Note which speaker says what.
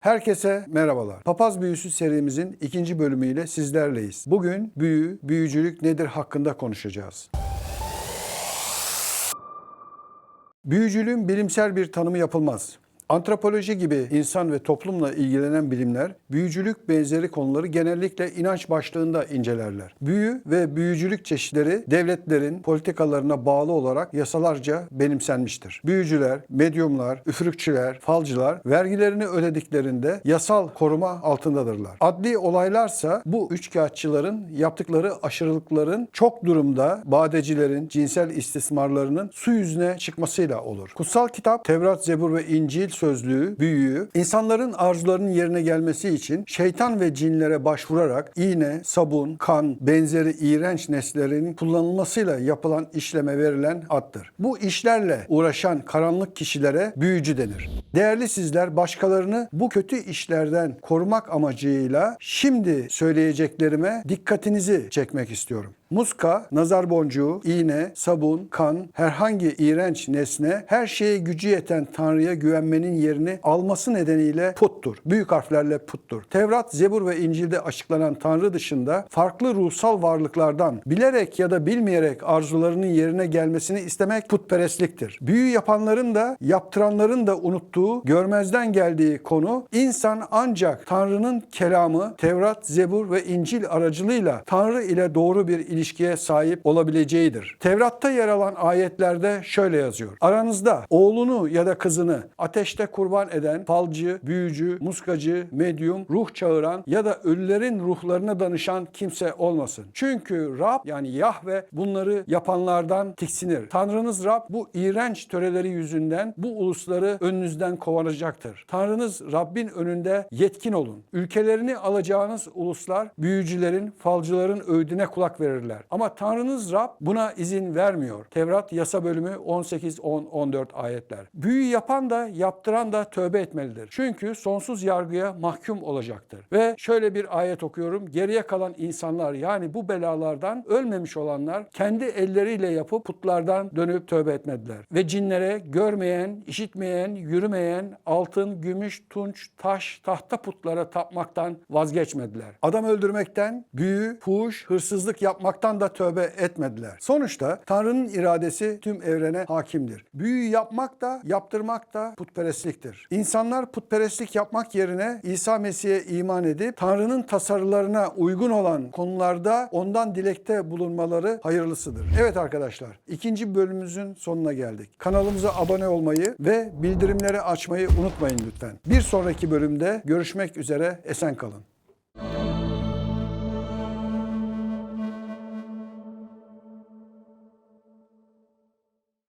Speaker 1: Herkese merhabalar. Papaz Büyüsü serimizin ikinci bölümüyle sizlerleyiz. Bugün büyü, büyücülük nedir hakkında konuşacağız. Büyücülüğün bilimsel bir tanımı yapılmaz. Antropoloji gibi insan ve toplumla ilgilenen bilimler, büyücülük benzeri konuları genellikle inanç başlığında incelerler. Büyü ve büyücülük çeşitleri devletlerin politikalarına bağlı olarak yasalarca benimsenmiştir. Büyücüler, medyumlar, üfürükçüler, falcılar vergilerini ödediklerinde yasal koruma altındadırlar. Adli olaylarsa bu üçkağıtçıların yaptıkları aşırılıkların çok durumda badecilerin cinsel istismarlarının su yüzüne çıkmasıyla olur. Kutsal kitap, Tevrat, Zebur ve İncil sözlüğü, büyüyü, insanların arzularının yerine gelmesi için şeytan ve cinlere başvurarak iğne, sabun, kan, benzeri iğrenç nesnelerin kullanılmasıyla yapılan işleme verilen addır. Bu işlerle uğraşan karanlık kişilere büyücü denir. Değerli sizler başkalarını bu kötü işlerden korumak amacıyla şimdi söyleyeceklerime dikkatinizi çekmek istiyorum. Muska, nazar boncuğu, iğne, sabun, kan, herhangi iğrenç nesne her şeye gücü yeten Tanrı'ya güvenmenin yerini alması nedeniyle puttur. Büyük harflerle puttur. Tevrat, Zebur ve İncil'de açıklanan Tanrı dışında farklı ruhsal varlıklardan bilerek ya da bilmeyerek arzularının yerine gelmesini istemek putperestliktir. Büyü yapanların da yaptıranların da unuttuğu, görmezden geldiği konu insan ancak Tanrı'nın kelamı, Tevrat, Zebur ve İncil aracılığıyla Tanrı ile doğru bir ilişkiye sahip olabileceğidir. Tevrat'ta yer alan ayetlerde şöyle yazıyor. Aranızda oğlunu ya da kızını ateşte kurban eden falcı, büyücü, muskacı, medyum, ruh çağıran ya da ölülerin ruhlarına danışan kimse olmasın. Çünkü Rab yani Yahve bunları yapanlardan tiksinir. Tanrınız Rab bu iğrenç töreleri yüzünden bu ulusları önünüzden kovanacaktır. Tanrınız Rabbin önünde yetkin olun. Ülkelerini alacağınız uluslar büyücülerin, falcıların öğüdüne kulak verirler. Ama Tanrınız Rab buna izin vermiyor. Tevrat yasa bölümü 18 10 14 ayetler. Büyü yapan da yaptıran da tövbe etmelidir. Çünkü sonsuz yargıya mahkum olacaktır. Ve şöyle bir ayet okuyorum. Geriye kalan insanlar yani bu belalardan ölmemiş olanlar kendi elleriyle yapıp putlardan dönüp tövbe etmediler. Ve cinlere görmeyen, işitmeyen, yürümeyen altın, gümüş, tunç, taş, tahta putlara tapmaktan vazgeçmediler. Adam öldürmekten, büyü, fuhuş, hırsızlık yapmaktan da tövbe etmediler. Sonuçta Tanrı'nın iradesi tüm evrene hakimdir. Büyü yapmak da, yaptırmak da putperestliktir. İnsanlar putperestlik yapmak yerine İsa Mesih'e iman edip Tanrı'nın tasarılarına uygun olan konularda ondan dilekte bulunmaları hayırlısıdır. Evet arkadaşlar, ikinci bölümümüzün sonuna geldik. Kanalımıza abone olmayı ve bildirimleri açmayı unutmayın lütfen. Bir sonraki bölümde görüşmek üzere, esen kalın.